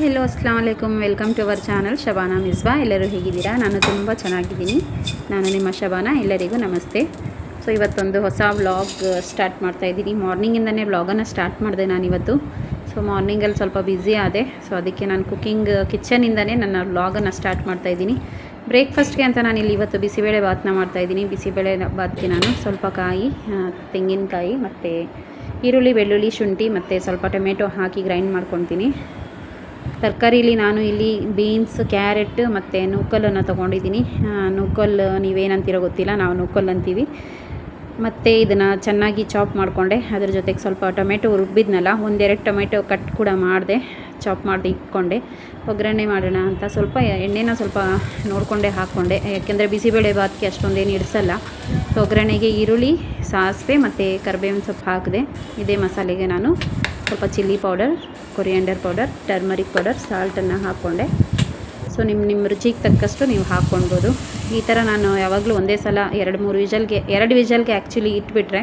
Hi hello ಅಸ್ಲಾಂ ವಲೈಕುಮ್ welcome to our channel Shabana Miswa ಎಲ್ಲರೂ ಹೇಗಿದ್ದೀರಾ? ನಾನು ತುಂಬ ಚೆನ್ನಾಗಿದ್ದೀನಿ. ನಾನು ನಿಮ್ಮ ಶಬಾನಾ ಎಲ್ಲರಿಗೂ ನಮಸ್ತೆ. ಸೊ ಇವತ್ತೊಂದು ಹೊಸ ವ್ಲಾಗ್ ಸ್ಟಾರ್ಟ್ ಮಾಡ್ತಾ ಇದ್ದೀನಿ. ಮಾರ್ನಿಂಗಿಂದನೇ ವ್ಲಾಗನ್ನು ಸ್ಟಾರ್ಟ್ ಮಾಡಿದೆ ನಾನಿವತ್ತು ಸೊ ಮಾರ್ನಿಂಗಲ್ಲಿ ಸ್ವಲ್ಪ ಬ್ಯುಸಿ ಆದೆ. ಸೊ ಅದಕ್ಕೆ ನಾನು ಕುಕ್ಕಿಂಗ್ ಕಿಚನಿಂದನೇ ನನ್ನ ವ್ಲಾಗನ್ನು ಸ್ಟಾರ್ಟ್ ಮಾಡ್ತಾ ಇದ್ದೀನಿ. ಬ್ರೇಕ್ಫಾಸ್ಟ್ಗೆ ಅಂತ ನಾನು ಇಲ್ಲಿ ಇವತ್ತು ಬಿಸಿಬೇಳೆ ಬಾತನ್ನ ಮಾಡ್ತಾಯಿದ್ದೀನಿ ಬಿಸಿಬೇಳೆ ಬಾತ್ಗೆ ನಾನು ಸ್ವಲ್ಪ ಕಾಯಿ ತೆಂಗಿನಕಾಯಿ ಮತ್ತು ಈರುಳ್ಳಿ, ಬೆಳ್ಳುಳ್ಳಿ, ಶುಂಠಿ ಮತ್ತು ಸ್ವಲ್ಪ ಟೊಮೆಟೊ ಹಾಕಿ ಗ್ರೈಂಡ್ ಮಾಡ್ಕೊತೀನಿ. ತರಕಾರಿಲಿ ನಾನು ಇಲ್ಲಿ ಬೀನ್ಸ್, ಕ್ಯಾರೆಟ್ ಮತ್ತು ನೂಕಲನ್ನು ತೊಗೊಂಡಿದ್ದೀನಿ. ನೂಕಲ್ ನೀವೇನಂತೀರೋ ಗೊತ್ತಿಲ್ಲ, ನಾವು ನೂಕಲ್ ಅಂತೀವಿ. ಮತ್ತು ಇದನ್ನು ಚೆನ್ನಾಗಿ ಚಾಪ್ ಮಾಡಿಕೊಂಡೆ. ಅದ್ರ ಜೊತೆಗೆ ಸ್ವಲ್ಪ ಟೊಮೆಟೊ ರುಬ್ಬಿದ್ನಲ್ಲ, ಒಂದೆರಡು ಟೊಮೆಟೊ ಕಟ್ ಕೂಡ ಮಾಡಿದೆ, ಚಾಪ್ ಮಾಡಿ ಇಟ್ಕೊಂಡೆ. ಒಗ್ಗರಣೆ ಮಾಡೋಣ ಅಂತ ಸ್ವಲ್ಪ ಎಣ್ಣೆನ ಸ್ವಲ್ಪ ನೋಡಿಕೊಂಡೆ ಹಾಕ್ಕೊಂಡೆ ಯಾಕೆಂದರೆ ಬಿಸಿಬೇಳೆ ಬಾತ್ಗೆ ಅಷ್ಟೊಂದೇನು ಇಡಿಸಲ್ಲ. ಸೊ ಒಗ್ಗರಣೆಗೆ ಈರುಳ್ಳಿ, ಸಾಸಿವೆ ಮತ್ತು ಕರಿಬೇವಿನ ಸೊಪ್ಪು ಹಾಕಿದೆ, ಇದೇ ಮಸಾಲೆಗೆ ನಾನು ಸ್ವಲ್ಪ chilli powder, coriander powder, turmeric powder ಸಾಲ್ಟನ್ನು ಹಾಕ್ಕೊಂಡೆ. ಸೊ ನಿಮ್ಮ ನಿಮ್ಮ ರುಚಿಗೆ ತಕ್ಕಷ್ಟು ನೀವು ಹಾಕ್ಕೊಳ್ಬೋದು. ಈ ಥರ ನಾನು ಯಾವಾಗಲೂ ಒಂದೇ ಸಲ ಎರಡು, ಮೂರು ವಿಜಲ್ಗೆ, ಎರಡು ವಿಜಲ್ಗೆ ಆ್ಯಕ್ಚುಲಿ ಇಟ್ಬಿಟ್ರೆ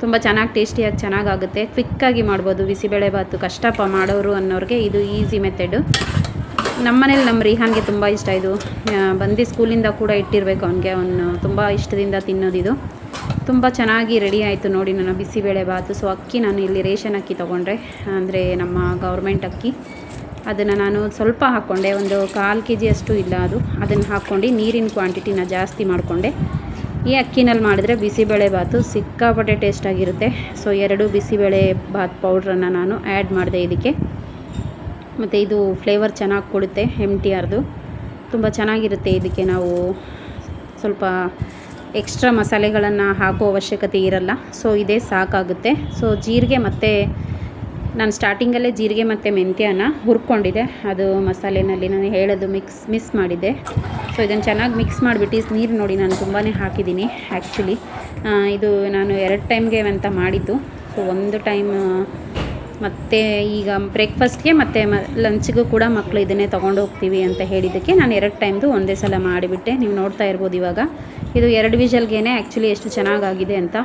ತುಂಬ ಚೆನ್ನಾಗಿ ಟೇಸ್ಟಿಯಾಗಿ ಚೆನ್ನಾಗಾಗುತ್ತೆ. ಕ್ವಿಕ್ಕಾಗಿ ಮಾಡ್ಬೋದು. ಬಿಸಿಬೇಳೆ ಕಷ್ಟಪ ಮಾಡೋರು ಅನ್ನೋರಿಗೆ ಇದು ಈಸಿ ಮೆಥಡು ನಮ್ಮ ಮನೇಲಿ ನಮ್ಮ ರಿಹಾನ್ಗೆ ತುಂಬ ಇಷ್ಟ ಇದು. ಬಂದು ಸ್ಕೂಲಿಂದ ಕೂಡ ಇಟ್ಟಿರಬೇಕು ಅವನಿಗೆ. ಅವನು ತುಂಬ ಇಷ್ಟದಿಂದ ತಿನ್ನೋದಿದು ತುಂಬ ಚೆನ್ನಾಗಿ ರೆಡಿ ಆಯಿತು ನೋಡಿ, ನನ್ನ ಬಿಸಿಬೇಳೆ ಬಾತು. ಸೊ ಅಕ್ಕಿ ನಾನು ಇಲ್ಲಿ ರೇಷನ್ ಅಕ್ಕಿ ತೊಗೊಂಡ್ರೆ, ಅಂದರೆ ನಮ್ಮ ಗೌರ್ಮೆಂಟ್ ಅಕ್ಕಿ. ಅದನ್ನು ನಾನು ಸ್ವಲ್ಪ ಹಾಕ್ಕೊಂಡೆ ಒಂದು ಕಾಲು ಕೆ ಜಿ ಅಷ್ಟು ಇಲ್ಲ ಅದು. ಅದನ್ನು ಹಾಕ್ಕೊಂಡು ನೀರಿನ ಕ್ವಾಂಟಿಟಿನ ಜಾಸ್ತಿ ಮಾಡಿಕೊಂಡೆ. ಈ ಅಕ್ಕಿನಲ್ಲಿ ಮಾಡಿದ್ರೆ ಬಿಸಿಬೇಳೆ ಬಾತು ಸಿಕ್ಕಾಪಟ್ಟೆ ಟೇಸ್ಟಾಗಿರುತ್ತೆ ಸೊ ಎರಡು ಬಿಸಿಬೇಳೆ ಬಾತ್ ಪೌಡ್ರನ್ನು ನಾನು ಆ್ಯಡ್ ಮಾಡಿದೆ ಇದಕ್ಕೆ. ಮತ್ತು ಇದು ಫ್ಲೇವರ್ ಚೆನ್ನಾಗಿ ಕೊಡುತ್ತೆ ಎಂ ಟಿ ಆರ್ದು ತುಂಬ ಚೆನ್ನಾಗಿರುತ್ತೆ ಇದಕ್ಕೆ ನಾವು ಸ್ವಲ್ಪ ಎಕ್ಸ್ಟ್ರಾ ಮಸಾಲೆಗಳನ್ನು ಹಾಕೋ ಅವಶ್ಯಕತೆ ಇರಲ್ಲ. ಸೊ, ಇದೇ ಸಾಕಾಗುತ್ತೆ. ಸೊ, ಜೀರಿಗೆ ಮತ್ತು ನಾನು ಸ್ಟಾರ್ಟಿಂಗಲ್ಲೇ ಜೀರಿಗೆ ಮತ್ತು ಮೆಂತ್ಯನ ಹುರ್ಕೊಂಡಿದ್ದೆ ಅದು ಮಸಾಲೆನಲ್ಲಿ ನಾನು ಹೇಳೋದು ಮಿಕ್ಸ್, ಮಿಸ್ ಮಾಡಿದ್ದೆ. ಸೊ, ಇದನ್ನು ಚೆನ್ನಾಗಿ ಮಿಕ್ಸ್ ಮಾಡಿಬಿಟ್ಟು ನೀರು ನೋಡಿ ನಾನು ತುಂಬಾ ಹಾಕಿದ್ದೀನಿ ಆ್ಯಕ್ಚುಲಿ ಇದು ನಾನು ಎರಡು ಟೈಮ್ಗೆ ಅಂತ ಮಾಡಿದ್ದು. ಸೊ, ಒಂದು ಟೈಮ್ ಮತ್ತು ಈಗ ಬ್ರೇಕ್ಫಾಸ್ಟ್ಗೆ ಮತ್ತು ಮ, ಲಂಚ್ಗೂ ಕೂಡ ಮಕ್ಕಳು ಇದನ್ನೇ ತೊಗೊಂಡು ಹೋಗ್ತೀವಿ ಅಂತ ಹೇಳಿದ್ದಕ್ಕೆ ನಾನು ಎರಡು ಟೈಮ್ದು ಒಂದೇ ಸಲ ಮಾಡಿಬಿಟ್ಟೆ. ನೀವು ನೋಡ್ತಾ ಇರ್ಬೋದು ಇವಾಗ. ಇದು ಎರಡು ವಿಷಲ್ಗೇನೆ ಆ್ಯಕ್ಚುಲಿ ಎಷ್ಟು ಚೆನ್ನಾಗಾಗಿದೆ ಅಂತ.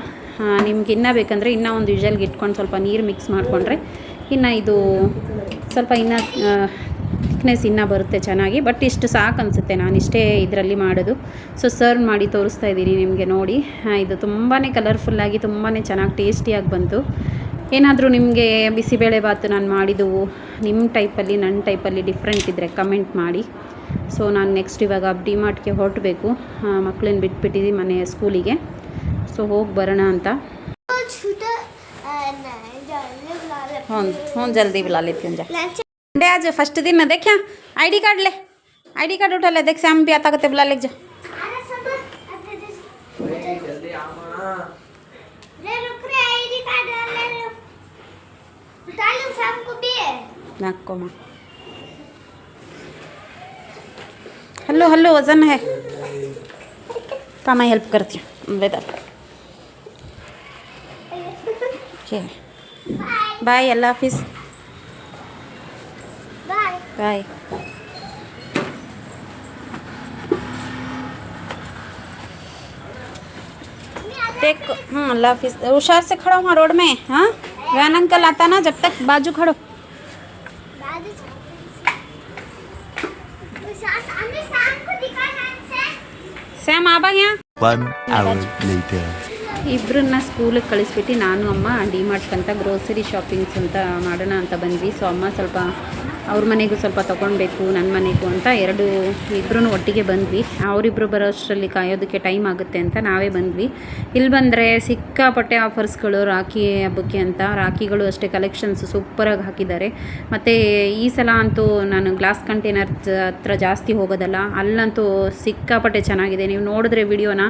ನಿಮ್ಗೆ ಇನ್ನೂ ಬೇಕಂದರೆ ಇನ್ನೂ ಒಂದು ವಿಷಲ್ಗೆ ಇಟ್ಕೊಂಡು ಸ್ವಲ್ಪ ನೀರು ಮಿಕ್ಸ್ ಮಾಡಿಕೊಂಡ್ರೆ ಇನ್ನು ಇದು ಸ್ವಲ್ಪ ಇನ್ನೂ ಥಿಕ್ನೆಸ್ ಇನ್ನೂ ಬರುತ್ತೆ ಚೆನ್ನಾಗಿ. ಬಟ್ ಇಷ್ಟು ಸಾಕು ಅನಿಸುತ್ತೆ ನಾನು ಇಷ್ಟೇ ಇದರಲ್ಲಿ ಮಾಡೋದು. ಸೊ ಸರ್ವ್ ಮಾಡಿ ತೋರಿಸ್ತಾ ಇದ್ದೀನಿ ನಿಮಗೆ ನೋಡಿ. ಇದು ತುಂಬಾ ಕಲರ್ಫುಲ್ಲಾಗಿ ತುಂಬಾ ಚೆನ್ನಾಗಿ ಟೇಸ್ಟಿಯಾಗಿ ಬಂತು. ಏನಾದರೂ ನಿಮಗೆ ಬಿಸಿಬೇಳೆ ಬಾತು ನಾನು ಮಾಡಿದ್ದು ನಿಮ್ಮ ಟೈಪಲ್ಲಿ ನನ್ನ ಟೈಪಲ್ಲಿ ಡಿಫ್ರೆಂಟ್ ಇದ್ದರೆ ಕಮೆಂಟ್ ಮಾಡಿ. ಸೊ ನಾನು ನೆಕ್ಸ್ಟ್ ಇವಾಗ ಡಿಮಾರ್ಟ್ಗೆ ಹೊರಟಬೇಕು ಮಕ್ಕಳನ್ನ ಬಿಟ್ಬಿಟ್ಟಿದ್ದೀನಿ ಮನೆ ಸ್ಕೂಲಿಗೆ ಸೊ ಹೋಗಿ ಬರೋಣ ಅಂತ छूटा नहीं जल्दी बुला ले ಹ್ಞೂ ಹ್ಞೂ ಜಲ್ದಿ बुला लेती हूँ जा लंच डे आज फर्स्ट दिन ना देखा आई डी कार्ड ले आई डी कार्ड उठा ले देख श्याम भी आता करते बुला ले जा अरे सब हल्लो हल्लो वज़न है का मैं हेल्प करती? हूँ वेदर ओके. बाय अल्लाह हाफिज़. बाय. बाय. देख हाँ अल्लाह हाफिज़. होशियार से खड़ा वहाँ रोड में हाँ? वैन अंकल आता ना जब तक बाजू खड़ो. Sam ya later. ಇಬ್ಬರನ್ನ ಸ್ಕೂಲಿಗೆ ಕಳಿಸ್ಬಿಟ್ಟು ನಾನು ಅಮ್ಮ ಡಿ ಅಂತ ಗ್ರೋಸರಿ ಶಾಪಿಂಗ್ಸ್ ಅಂತ ಮಾಡೋಣ ಅಂತ ಬಂದ್ವಿ ಸೊ ಅಮ್ಮ ಸ್ವಲ್ಪ ಅವ್ರ ಮನೆಗೂ ಸ್ವಲ್ಪ ತಗೊಳ್ಬೇಕು ನನ್ನ ಮನೆಗೂ ಅಂತ ಎರಡು ಇಬ್ಬರೂ ಒಟ್ಟಿಗೆ ಬಂದ್ವಿ. ಅವರಿಬ್ಬರು ಬರೋ ಅಷ್ಟರಲ್ಲಿ ಕಾಯೋದಕ್ಕೆ ಟೈಮ್ ಆಗುತ್ತೆ ಅಂತ ನಾವೇ ಬಂದ್ವಿ. ಇಲ್ಲಿ ಬಂದರೆ ಸಿಕ್ಕಾಪಟ್ಟೆ ಆಫರ್ಸ್ಗಳು, ರಾಖಿ ಹಬ್ಬಕ್ಕೆ ಅಂತ ರಾಖಿಗಳು ಅಷ್ಟೇ ಕಲೆಕ್ಷನ್ಸ್ ಸೂಪರಾಗಿ ಹಾಕಿದ್ದಾರೆ. ಮತ್ತು ಈ ಸಲ ಅಂತೂ ನಾನು ಗ್ಲಾಸ್ ಕಂಟೈನರ್ ಹತ್ರ ಜಾಸ್ತಿ ಹೋಗೋದಲ್ಲ, ಅಲ್ಲಂತೂ ಸಿಕ್ಕಾಪಟ್ಟೆ ಚೆನ್ನಾಗಿದೆ. ನೀವು ನೋಡಿದ್ರೆ ವಿಡಿಯೋನ,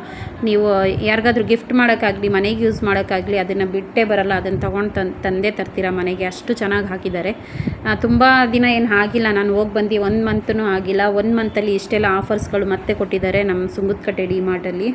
ನೀವು ಯಾರಿಗಾದ್ರೂ ಗಿಫ್ಟ್ ಮಾಡೋಕ್ಕಾಗಲಿ, ಮನೆಗೆ ಯೂಸ್ ಮಾಡೋಕ್ಕಾಗಲಿ, ಅದನ್ನು ಬಿಟ್ಟೇ ಬರಲ್ಲ, ಅದನ್ನು ತೊಗೊಂಡು ತಂದೆ, ತಂದೇ ತರ್ತೀರಾ ಮನೆಗೆ? ಅಷ್ಟು ಚೆನ್ನಾಗಿ ಹಾಕಿದ್ದಾರೆ. ತುಂಬ ದಿನ ಏನು ಆಗಿಲ್ಲ. ನಾನು ಹೋಗಿ ಬಂದು ಒಂದು ಮಂತೂ ಆಗಿಲ್ಲ. ಒಂದು ಮಂತಲ್ಲಿ ಇಷ್ಟೆಲ್ಲ ಆಫರ್ಸ್ಗಳು ಮತ್ತೆ ಕೊಟ್ಟಿದ್ದಾರೆ ನಮ್ಮ ಸುಂಗದ್ಕಟ್ಟೆ ಡಿ ಮಾರ್ಟಲ್ಲಿ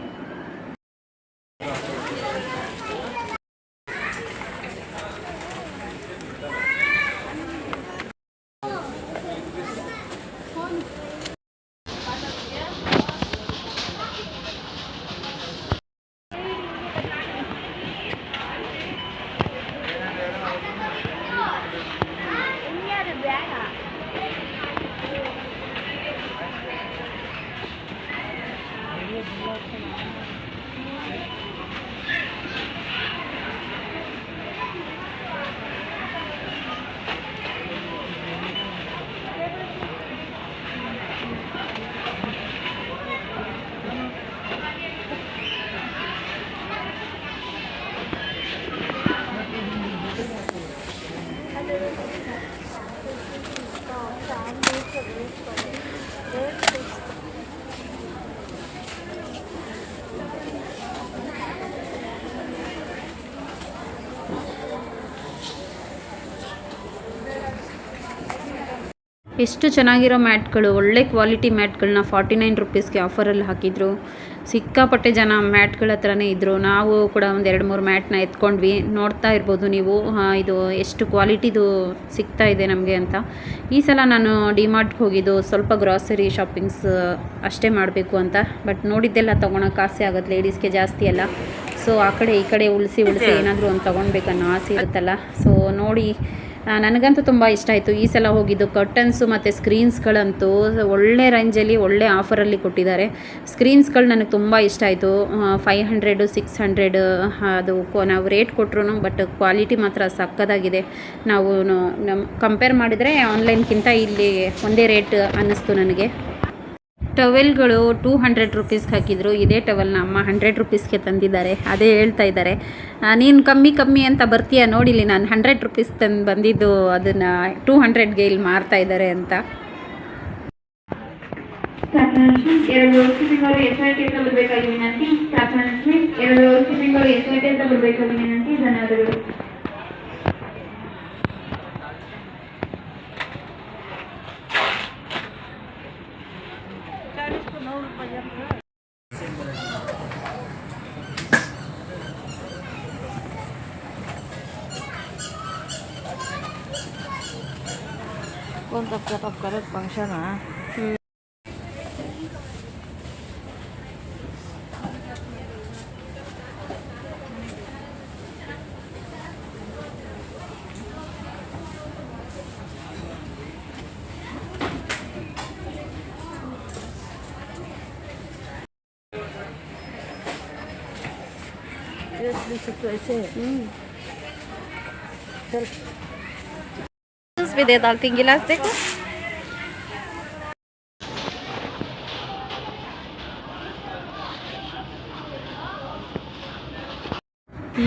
ಎಷ್ಟು ಚೆನ್ನಾಗಿರೋ ಮ್ಯಾಟ್ಗಳು, ಒಳ್ಳೆ ಕ್ವಾಲಿಟಿ ಮ್ಯಾಟ್ಗಳನ್ನ ಫಾರ್ಟಿ ನೈನ್ ರುಪೀಸ್ಗೆ ಆಫರಲ್ಲಿ ಹಾಕಿದ್ರು. ಸಿಕ್ಕಾಪಟ್ಟೆ ಜನ ಮ್ಯಾಟ್ಗಳ ಹತ್ರನೇ ಇದ್ದರು ನಾವು ಕೂಡ ಒಂದು ಎರಡು ಮೂರು ಮ್ಯಾಟ್ನ ಎತ್ಕೊಂಡ್ವಿ. ನೋಡ್ತಾ ಇರ್ಬೋದು ನೀವು ಇದು ಎಷ್ಟು ಕ್ವಾಲಿಟಿದು ಸಿಗ್ತಾ ಇದೆ ನಮಗೆ ಅಂತ. ಈ ಸಲ ನಾನು ಡಿಮಾರ್ಟ್ಗೆ ಹೋಗಿದ್ದು. ಸ್ವಲ್ಪ ಗ್ರಾಸರಿ ಶಾಪಿಂಗ್ಸ್, ಅಷ್ಟೇ ಮಾಡಬೇಕು ಅಂತ. ಬಟ್ ನೋಡಿದ್ದೆಲ್ಲ ತೊಗೊಳಕ್ಕೆ ಆಸೆ ಆಗುತ್ತೆ ಲೇಡೀಸ್ಗೆ ಜಾಸ್ತಿ ಅಲ್ಲ. ಸೊ, ಆ ಕಡೆ ಈ ಕಡೆ ಉಳಿಸಿ ಉಳಿಸಿ ಏನಾದರೂ ಒಂದು ತೊಗೊಳ್ಬೇಕನ್ನೋ ಆಸೆ ಇರುತ್ತಲ್ಲ. ಸೊ, ನೋಡಿ ನನಗಂತೂ ತುಂಬ ಇಷ್ಟ ಆಯಿತು. ಈ ಸಲ ಹೋಗಿದ್ದು ಕರ್ಟನ್ಸು ಮತ್ತು ಸ್ಕ್ರೀನ್ಸ್ಗಳಂತೂ ಒಳ್ಳೆ ರೇಂಜಲ್ಲಿ ಒಳ್ಳೆ ಆಫರಲ್ಲಿ ಕೊಟ್ಟಿದ್ದಾರೆ. ಸ್ಕ್ರೀನ್ಸ್ಗಳು ನನಗೆ ತುಂಬ ಇಷ್ಟ ಆಯಿತು. ಫೈವ್ ಹಂಡ್ರೆಡು ಸಿಕ್ಸ್ ಹಂಡ್ರೆಡ್ ಅದು ನಾವು ರೇಟ್ ಕೊಟ್ಟರು ಬಟ್ ಕ್ವಾಲಿಟಿ ಮಾತ್ರ ಸಕ್ಕದಾಗಿದೆ. ನಾವು ನಮ್ಮ ಕಂಪೇರ್ ಮಾಡಿದರೆ ಆನ್ಲೈನ್ಗಿಂತ ಇಲ್ಲಿ ಒಂದೇ ರೇಟ್ ಅನ್ನಿಸ್ತು ನನಗೆ. ಟವೆಲ್ಗಳು ಟೂ ಹಂಡ್ರೆಡ್ ರುಪೀಸ್ಗೆ ಹಾಕಿದ್ರು. ಇದೇ ಟವೆಲ್ನ ಅಮ್ಮ ಹಂಡ್ರೆಡ್ ರುಪೀಸ್ಗೆ ತಂದಿದ್ದಾರೆ. ಅದೇ ಹೇಳ್ತಾ ಇದ್ದಾರೆ. ನೀನು ಕಮ್ಮಿ ಕಮ್ಮಿ ಅಂತ ಬರ್ತೀಯ? ನೋಡಿಲಿ ನಾನು ಹಂಡ್ರೆಡ್ ರುಪೀಸ್ ತಂದು ಬಂದಿದ್ದು ಅದನ್ನು ಟೂ ಹಂಡ್ರೆಡ್ಗೆ ಇಲ್ಲಿ ಮಾರ್ತಾ ಇದ್ದಾರೆ ಅಂತ. ಧನ್ಯವಾದಗಳು. कोणता कटअप करत फंक्शन हा ऐसे चल जूस भी दे डालती गिलास देखो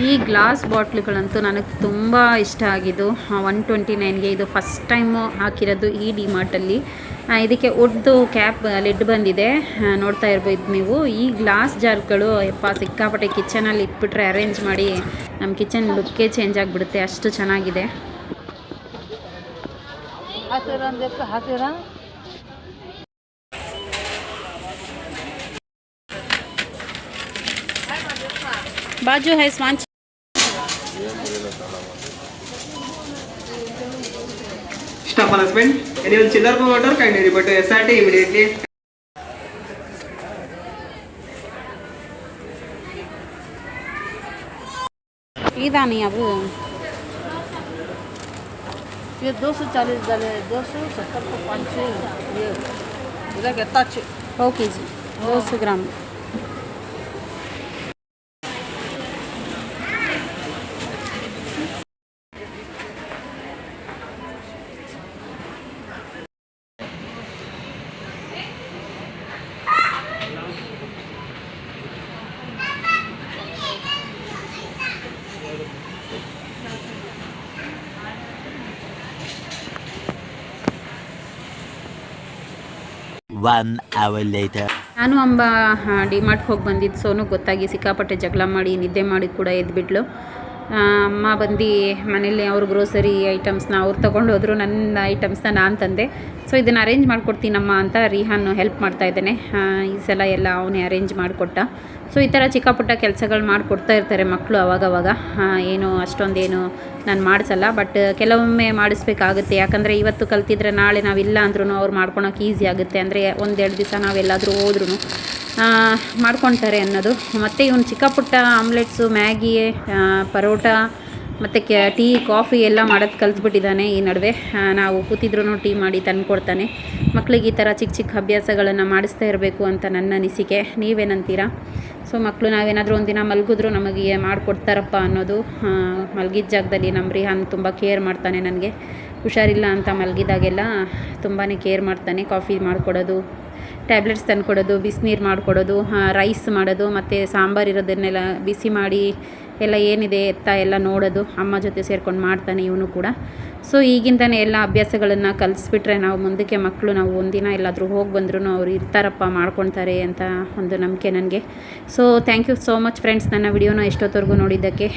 ಈ ಗ್ಲಾಸ್ ಬಾಟ್ಲುಗಳಂತೂ ನನಗೆ ತುಂಬ ಇಷ್ಟ ಆಗಿದ್ದು ಒನ್ ಟ್ವೆಂಟಿ ನೈನ್ಗೆ ಇದು ಫಸ್ಟ್ ಟೈಮು ಹಾಕಿರೋದು ಈ ಡಿಮಾರ್ಟಲ್ಲಿ ಇದಕ್ಕೆ ಒಡ್ದು ಕ್ಯಾಪ್ ಲಿಡ್ ಬಂದಿದೆ ಆ, ನೋಡ್ತಾ ಇರ್ಬೋದು ನೀವು ಈ ಗ್ಲಾಸ್ ಜಾರ್ಗಳು ಯಪ್ಪ ಸಿಕ್ಕಾಪಟ್ಟೆ ಕಿಚನಲ್ಲಿ ಇಟ್ಬಿಟ್ರೆ ಅರೇಂಜ್ ಮಾಡಿ ನಮ್ಮ ಕಿಚನ್ ಲುಕ್ಕೇ ಚೇಂಜ್ ಆಗಿಬಿಡುತ್ತೆ ಅಷ್ಟು ಚೆನ್ನಾಗಿದೆ హాసేరా అని చెప్తే హాసేరా बाजू है इस मांच Staff harassment. Anyone chiller for water? Kindly report to SRT immediately. இதானே அப்போ ये दो सौ चालीस डाले, दो सौ सत्तर को पाँच सौ, ये कितना अच्छे ओके जी दो सौ ग्राम। One ಅವರ್ ಲೇಟರ್ ನಾನು ಅಂಬ ಡಿಮಾರ್ಟ್ ಹೋಗಿ ಬಂದಿದ್ದು ಸೋನು ಗೊತ್ತಾಗಿ ಸಿಕ್ಕಾಪಟ್ಟೆ ಜಗಳ ಮಾಡಿ, ನಿದ್ದೆ ಮಾಡಿ ಕೂಡ ಎದ್ಬಿಟ್ಲು. ಅಮ್ಮ ಬಂದು ಮನೇಲಿ ಅವ್ರ ಗ್ರೋಸರಿ ಐಟಮ್ಸ್ನ ಅವ್ರು ತೊಗೊಂಡು ಹೋದ್ರು. ನನ್ನ ಐಟಮ್ಸ್ನ ನಾನು ತಂದೆ. ಸೊ ಇದನ್ನು ಅರೇಂಜ್ ಮಾಡಿಕೊಡ್ತೀನಮ್ಮ ಅಂತ ರಿಹಾನ್ ಹೆಲ್ಪ್ ಮಾಡ್ತಾ ಇದ್ದಾನೆ. ಈ ಸಲ ಎಲ್ಲ ಅವನೇ ಅರೇಂಜ್ ಮಾಡಿಕೊಟ್ಟ. ಸೊ ಈ ಥರ ಚಿಕ್ಕ ಪುಟ್ಟ ಕೆಲಸಗಳು ಮಾಡಿಕೊಡ್ತಾ ಇರ್ತಾರೆ ಮಕ್ಕಳು ಅವಾಗವಾಗ. ಏನು ಅಷ್ಟೊಂದೇನು ನಾನು ಮಾಡಿಸಲ್ಲ ಬಟ್ ಕೆಲವೊಮ್ಮೆ ಮಾಡಿಸ್ಬೇಕಾಗುತ್ತೆ. ಯಾಕಂದರೆ ಇವತ್ತು ಕಲ್ತಿದ್ರೆ ನಾಳೆ ನಾವಿಲ್ಲ ಅಂದ್ರೂ ಅವ್ರು ಮಾಡ್ಕೊಳೋಕೆ ಈಸಿ ಆಗುತ್ತೆ. ಅಂದರೆ ಒಂದೆರಡು ದಿವಸ ನಾವೆಲ್ಲಾದರೂ ಹೋದ್ರೂ ಮಾಡ್ಕೊತಾರೆ ಅನ್ನೋದು. ಮತ್ತು ಇವನು ಚಿಕ್ಕ ಪುಟ್ಟ ಆಮ್ಲೆಟ್ಸು ಮ್ಯಾಗಿ ಪರೋಟ ಮತ್ತು ಕ್ಯಾ ಟೀ, ಕಾಫಿ ಎಲ್ಲ ಮಾಡೋದು ಕಲ್ತ್ಬಿಟ್ಟಿದ್ದಾನೆ ಈ ನಡುವೆ. ನಾವು ಕೂತಿದ್ರು ಟೀ ಮಾಡಿ ತಂದು ಕೊಡ್ತಾನೆ. ಮಕ್ಳಿಗೆ ಈ ಥರ ಚಿಕ್ಕ ಚಿಕ್ಕ ಅಭ್ಯಾಸಗಳನ್ನು ಮಾಡಿಸ್ತಾ ಇರಬೇಕು ಅಂತ ನನ್ನ ಅನಿಸಿಕೆ. ನೀವೇನಂತೀರಾ? ಸೊ ಮಕ್ಕಳು ನಾವೇನಾದರೂ ಒಂದಿನ ಮಲಗಿದ್ರು ನಮಗೆ ಮಾಡಿಕೊಡ್ತಾರಪ್ಪ ಅನ್ನೋದು ಮಲಗಿದ ಜಾಗದಲ್ಲಿ ನಮ್ಮ ರಿಹಾನ್ ತುಂಬ ಕೇರ್ ಮಾಡ್ತಾನೆ ನನಗೆ. ಹುಷಾರಿಲ್ಲ ಅಂತ ಮಲಗಿದಾಗೆಲ್ಲ ತುಂಬಾ ಕೇರ್ ಮಾಡ್ತಾನೆ. ಕಾಫಿ ಮಾಡಿಕೊಡೋದು, ಟ್ಯಾಬ್ಲೆಟ್ಸ್ ತಂದುಕೊಡೋದು ಬಿಸಿನೀರು ಮಾಡಿಕೊಡೋದು ರೈಸ್ ಮಾಡೋದು, ಮತ್ತು ಸಾಂಬಾರು ಇರೋದನ್ನೆಲ್ಲ ಬಿಸಿ ಮಾಡಿ ಎಲ್ಲ ಏನಿದೆ ಎತ್ತ ಎಲ್ಲ ನೋಡೋದು, ಅಮ್ಮ ಜೊತೆ ಸೇರ್ಕೊಂಡು ಮಾಡ್ತಾನೆ ಇವನು ಕೂಡ. ಸೊ ಈಗಿಂದನೇ ಎಲ್ಲ ಅಭ್ಯಾಸಗಳನ್ನು ಕಲಿಸ್ಬಿಟ್ರೆ ನಾವು ಮುಂದಕ್ಕೆ ಮಕ್ಕಳು ನಾವು ಒಂದಿನ ಎಲ್ಲಾದರೂ ಹೋಗಿ ಬಂದ್ರೂ ಅವ್ರು ಇರ್ತಾರಪ್ಪ ಮಾಡ್ಕೊತಾರೆ ಅಂತ ಒಂದು ನಂಬಿಕೆ ನನಗೆ. So thank you so much friends ನನ್ನ ವಿಡಿಯೋನ ಎಷ್ಟೊತ್ತವರೆಗೂ ನೋಡಿದ್ದಕ್ಕೆ?